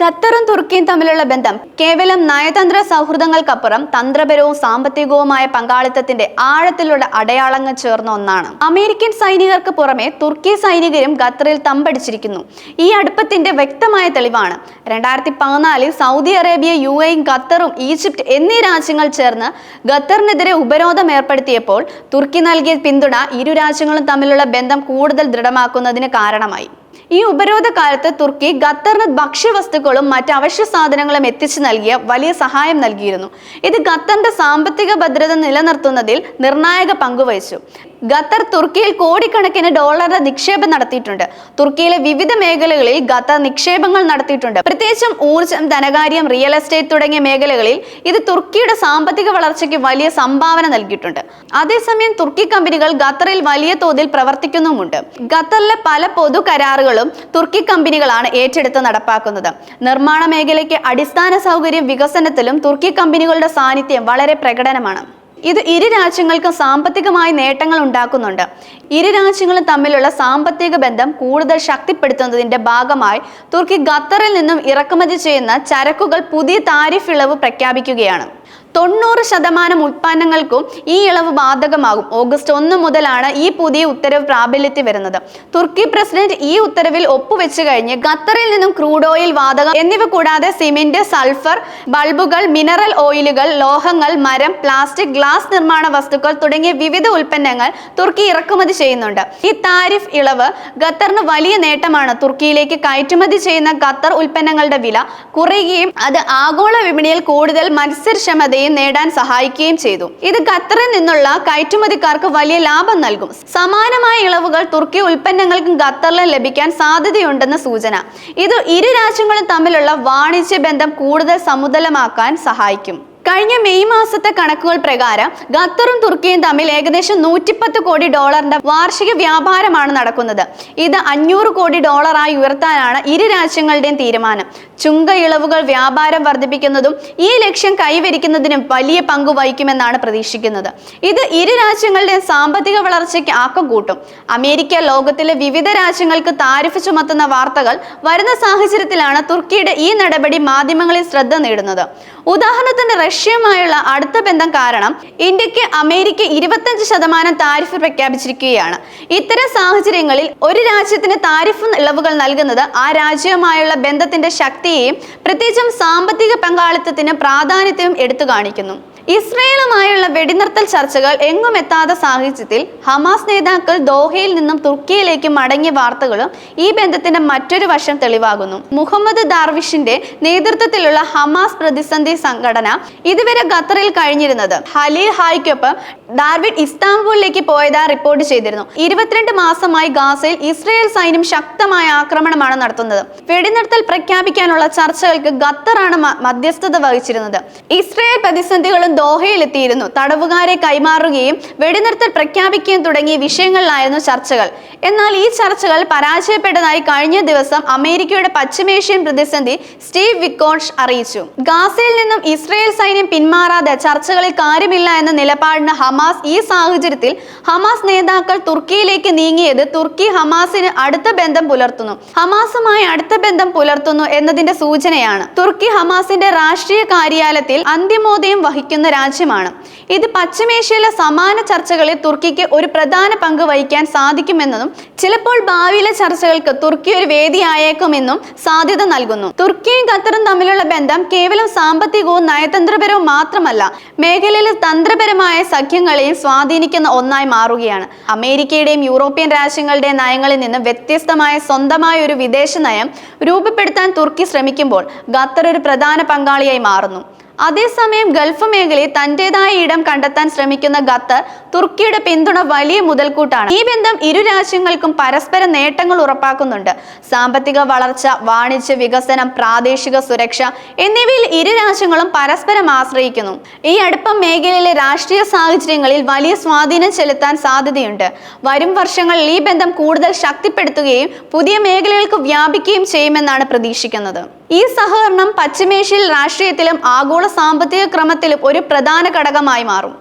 ഖത്തറും തുർക്കിയും തമ്മിലുള്ള ബന്ധം കേവലം നയതന്ത്ര സൗഹൃദങ്ങൾക്കപ്പുറം തന്ത്രപരവും സാമ്പത്തികവുമായ പങ്കാളിത്തത്തിന്റെ ആഴത്തിലുള്ള അടയാളങ്ങൾ ചേർന്ന ഒന്നാണ്. അമേരിക്കൻ സൈനികർക്ക് പുറമെ തുർക്കി സൈനികരും ഖത്തറിൽ തമ്പടിച്ചിരിക്കുന്നു. ഈ അടുപ്പത്തിന്റെ വ്യക്തമായ തെളിവാണ്. രണ്ടായിരത്തി പതിനാലിൽ സൗദി അറേബ്യ യു എയും ഖത്തറും ഈജിപ്ത് എന്നീ രാജ്യങ്ങൾ ചേർന്ന് ഖത്തറിനെതിരെ ഉപരോധം ഏർപ്പെടുത്തിയപ്പോൾ തുർക്കി നൽകിയ പിന്തുണ ഇരു രാജ്യങ്ങളും തമ്മിലുള്ള ബന്ധം കൂടുതൽ ദൃഢമാക്കുന്നതിന് കാരണമായി. ഈ ഉപരോധ കാലത്ത് തുർക്കി ഖത്തറിന് ഭക്ഷ്യവസ്തുക്കളും മറ്റ് അവശ്യ സാധനങ്ങളും എത്തിച്ചു നൽകിയ വലിയ സഹായം നൽകിയിരുന്നു. ഇത് ഖത്തറിന്റെ സാമ്പത്തിക ഭദ്രത നിലനിർത്തുന്നതിൽ നിർണായക പങ്കുവഹിച്ചു. ഖത്തർ തുർക്കിയിൽ കോടിക്കണക്കിന് ഡോളറുടെ നിക്ഷേപം നടത്തിയിട്ടുണ്ട്. തുർക്കിയിലെ വിവിധ മേഖലകളിൽ ഖത്തർ നിക്ഷേപങ്ങൾ നടത്തിയിട്ടുണ്ട്. പ്രത്യേകിച്ചും ഊർജം ധനകാര്യം റിയൽ എസ്റ്റേറ്റ് തുടങ്ങിയ മേഖലകളിൽ ഇത് തുർക്കിയുടെ സാമ്പത്തിക വളർച്ചയ്ക്ക് വലിയ സംഭാവന നൽകിയിട്ടുണ്ട്. അതേസമയം തുർക്കി കമ്പനികൾ ഖത്തറിൽ വലിയ തോതിൽ പ്രവർത്തിക്കുന്നുമുണ്ട്. ഖത്തറിലെ പല പൊതു കരാറുകളും തുർക്കി കമ്പനികളാണ് ഏറ്റെടുത്ത് നടപ്പാക്കുന്നത്. നിർമ്മാണ മേഖലയ്ക്ക് അടിസ്ഥാന സൗകര്യം വികസനത്തിലും തുർക്കി കമ്പനികളുടെ സാന്നിധ്യം വളരെ പ്രകടനമാണ്. ഇത് ഇരു രാജ്യങ്ങൾക്കും സാമ്പത്തികമായി നേട്ടങ്ങൾ ഉണ്ടാക്കുന്നുണ്ട്. ഇരു രാജ്യങ്ങളും തമ്മിലുള്ള സാമ്പത്തിക ബന്ധം കൂടുതൽ ശക്തിപ്പെടുത്തുന്നതിന്റെ ഭാഗമായി തുർക്കി ഖത്തറിൽ നിന്നും ഇറക്കുമതി ചെയ്യുന്ന ചരക്കുകൾ പുതിയ താരിഫ് ഇളവ് പ്രഖ്യാപിക്കുകയാണ്. തൊണ്ണൂറ് ശതമാനം ഉൽപ്പന്നങ്ങൾക്കും ഈ ഇളവ് ബാധകമാകും. ഓഗസ്റ്റ് ഒന്ന് മുതലാണ് ഈ പുതിയ ഉത്തരവ് പ്രാബല്യത്തിൽ വരുന്നത്. തുർക്കി പ്രസിഡന്റ് ഈ ഉത്തരവിൽ ഒപ്പുവെച്ചു കഴിഞ്ഞ് ഖത്തറിൽ നിന്നും ക്രൂഡ് ഓയിൽ വാതകം എന്നിവ കൂടാതെ സിമെന്റ് സൾഫർ ബൾബുകൾ മിനറൽ ഓയിലുകൾ ലോഹങ്ങൾ മരം പ്ലാസ്റ്റിക് ഗ്ലാസ് നിർമ്മാണ വസ്തുക്കൾ തുടങ്ങിയ വിവിധ ഉൽപ്പന്നങ്ങൾ തുർക്കി ഇറക്കുമതി ചെയ്യുന്നുണ്ട്. ഈ താരിഫ് ഇളവ് ഖത്തറിന് വലിയ നേട്ടമാണ്. തുർക്കിയിലേക്ക് കയറ്റുമതി ചെയ്യുന്ന ഖത്തർ ഉൽപ്പന്നങ്ങളുടെ വില കുറയുകയും അത് ആഗോള വിപണിയിൽ കൂടുതൽ മത്സരക്ഷമതയും നേടാൻ സഹായിക്കുകയും ചെയ്തു. ഇത് ഖത്തറിൽ നിന്നുള്ള കയറ്റുമതിക്കാർക്ക് വലിയ ലാഭം നൽകും. സമാനമായ ഇളവുകൾ തുർക്കി ഉൽപ്പന്നങ്ങൾക്കും ഖത്തറിൽ ലഭിക്കാൻ സാധ്യതയുണ്ടെന്ന സൂചന. ഇത് ഇരു രാജ്യങ്ങളും തമ്മിലുള്ള വാണിജ്യ ബന്ധം കൂടുതൽ സമുദലമാക്കാൻ സഹായിക്കും. കഴിഞ്ഞ മെയ് മാസത്തെ കണക്കുകൾ പ്രകാരം ഖത്തറും തുർക്കിയും തമ്മിൽ ഏകദേശം നൂറ്റിപ്പത്ത് കോടി ഡോളറിന്റെ വാർഷിക വ്യാപാരമാണ് നടക്കുന്നത്. ഇത് അഞ്ഞൂറ് കോടി ഡോളറായി ഉയർത്താനാണ് ഇരു രാജ്യങ്ങളുടെയും തീരുമാനം. ചുങ്ക ഇളവുകൾ വ്യാപാരം വർദ്ധിപ്പിക്കുന്നതും ഈ ലക്ഷ്യം കൈവരിക്കുന്നതിനും വലിയ പങ്ക് വഹിക്കുമെന്നാണ് പ്രതീക്ഷിക്കുന്നത്. ഇത് ഇരു രാജ്യങ്ങളുടെയും സാമ്പത്തിക വളർച്ചയ്ക്ക് ആക്കം കൂട്ടും. അമേരിക്ക ലോകത്തിലെ വിവിധ രാജ്യങ്ങൾക്ക് താരിഫ് ചുമത്തുന്ന വാർത്തകൾ വരുന്ന സാഹചര്യത്തിലാണ് തുർക്കിയുടെ ഈ നടപടി മാധ്യമങ്ങളിൽ ശ്രദ്ധ നേടുന്നത്. ഉദാഹരണത്തിന് റഷ്യയുമായുള്ള അടുത്ത ബന്ധം കാരണം ഇന്ത്യയ്ക്ക് അമേരിക്ക ഇരുപത്തഞ്ച് ശതമാനം താരിഫ് പ്രഖ്യാപിച്ചിരിക്കുകയാണ്. ഇത്തരം സാഹചര്യങ്ങളിൽ ഒരു രാജ്യത്തിന് താരിഫ് ഇളവുകൾ നൽകുന്നത് ആ രാജ്യവുമായുള്ള ബന്ധത്തിന്റെ ശക്തിയെയും പ്രത്യേകിച്ചും സാമ്പത്തിക പങ്കാളിത്തത്തിന് പ്രാധാന്യത്തെയും എടുത്തു കാണിക്കുന്നു. ഇസ്രയേലുമായുള്ള വെടിനിർത്തൽ ചർച്ചകൾ എങ്ങും എത്താത്ത സാഹചര്യത്തിൽ ഹമാസ് നേതാക്കൾ ദോഹയിൽ നിന്നും തുർക്കിയിലേക്ക് മടങ്ങിയ വാർത്തകളും ഈ ബന്ധത്തിന്റെ മറ്റൊരു വശം തെളിവാകുന്നു. മുഹമ്മദ് ദാർവിഷിന്റെ നേതൃത്വത്തിലുള്ള ഹമാസ് പ്രതിസന്ധി സംഘടന ഇതുവരെ ഖത്തറിൽ കഴിഞ്ഞിരുന്നത്. ഹലീൽ ഹായ്ക്കൊപ്പം ഡാർവിഡ് ഇസ്താംബൂളിലേക്ക് പോയതാ റിപ്പോർട്ട് ചെയ്തിരുന്നു. ഇരുപത്തിരണ്ട് മാസമായി ഗാസയിൽ ഇസ്രയേൽ സൈന്യം ശക്തമായ ആക്രമണമാണ് നടത്തുന്നത്. വെടിനിർത്തൽ പ്രഖ്യാപിക്കാനുള്ള ചർച്ചകൾക്ക് ഖത്തറാണ് മധ്യസ്ഥത വഹിച്ചിരുന്നത്. ഇസ്രയേൽ പ്രതിസന്ധികളും ദോഹയിലെത്തിയിരുന്നു. തടവുകാരെ കൈമാറുകയും വെടിനിർത്തൽ പ്രഖ്യാപിക്കുകയും തുടങ്ങിയ വിഷയങ്ങളിലായിരുന്നു ചർച്ചകൾ. എന്നാൽ ഈ ചർച്ചകൾ പരാജയപ്പെട്ടതായി കഴിഞ്ഞ ദിവസം അമേരിക്കയുടെ പശ്ചിമേഷ്യൻ പ്രതിസന്ധി സ്റ്റീവ് വിക്കോഷ് അറിയിച്ചു. ഗാസയിൽ നിന്നും ഇസ്രയേൽ സൈന്യം പിന്മാറാതെ ചർച്ചകളിൽ കാര്യമില്ല എന്ന നിലപാടിന് ഹമാസ് ഈ സാഹചര്യത്തിൽ ഹമാസ് നേതാക്കൾ തുർക്കിയിലേക്ക് നീങ്ങിയത് തുർക്കി ഹമാസിന് അടുത്ത ബന്ധം പുലർത്തുന്നു. ഹമാസുമായി അടുത്ത ബന്ധം പുലർത്തുന്നു എന്നതിന്റെ സൂചനയാണ്. തുർക്കി ഹമാസിന്റെ രാഷ്ട്രീയ കാര്യാലയത്തിൽ അന്തിമോദയം വഹിക്കുന്ന രാജ്യമാണ്. ഇത് പശ്ചിമേഷ്യയിലെ സമാന ചർച്ചകളിൽ തുർക്കിക്ക് ഒരു പ്രധാന പങ്ക് വഹിക്കാൻ സാധിക്കുമെന്നതും ചിലപ്പോൾ ഭാവിയിലെ ചർച്ചകൾക്ക് തുർക്കി ഒരു വേദിയായേക്കുമെന്നും സാധ്യത നൽകുന്നു. തുർക്കിയും ഖത്തറും തമ്മിലുള്ള ബന്ധം കേവലം സാമ്പത്തികവും നയതന്ത്രപരവും മാത്രമല്ല മേഖലയിലെ തന്ത്രപരമായ സഖ്യങ്ങളെയും സ്വാധീനിക്കുന്ന ഒന്നായി മാറുകയാണ്. അമേരിക്കയുടെയും യൂറോപ്യൻ രാജ്യങ്ങളുടെയും നയങ്ങളിൽ നിന്ന് വ്യത്യസ്തമായ സ്വന്തമായ ഒരു വിദേശ നയം രൂപപ്പെടുത്താൻ തുർക്കി ശ്രമിക്കുമ്പോൾ ഖത്തർ ഒരു പ്രധാന പങ്കാളിയായി മാറുന്നു. അതേസമയം ഗൾഫ് മേഖലയിൽ തന്റേതായ ഇടം കണ്ടെത്താൻ ശ്രമിക്കുന്ന ഖത്തർ തുർക്കിയുടെ പിന്തുണ വലിയ മുതൽക്കൂട്ടാണ്. ഈ ബന്ധം ഇരു രാജ്യങ്ങൾക്കും പരസ്പര നേട്ടങ്ങൾ ഉറപ്പാക്കുന്നുണ്ട്. സാമ്പത്തിക വളർച്ച വാണിജ്യ വികസനം പ്രാദേശിക സുരക്ഷ എന്നിവയിൽ ഇരു രാജ്യങ്ങളും പരസ്പരം ആശ്രയിക്കുന്നു. ഈ അടുപ്പം മേഖലയിലെ രാഷ്ട്രീയ സാഹചര്യങ്ങളിൽ വലിയ സ്വാധീനം ചെലുത്താൻ സാധ്യതയുണ്ട്. വരും വർഷങ്ങളിൽ ഈ ബന്ധം കൂടുതൽ ശക്തിപ്പെടുത്തുകയും പുതിയ മേഖലകൾക്ക് വ്യാപിക്കുകയും ചെയ്യുമെന്നാണ് പ്രതീക്ഷിക്കുന്നത്. ഈ സഹകരണം പശ്ചിമേഷ്യയിൽ രാഷ്ട്രീയത്തിലും ആഗോള സാമ്പത്തിക ക്രമത്തിലും ഒരു പ്രധാന ഘടകമായി മാറും.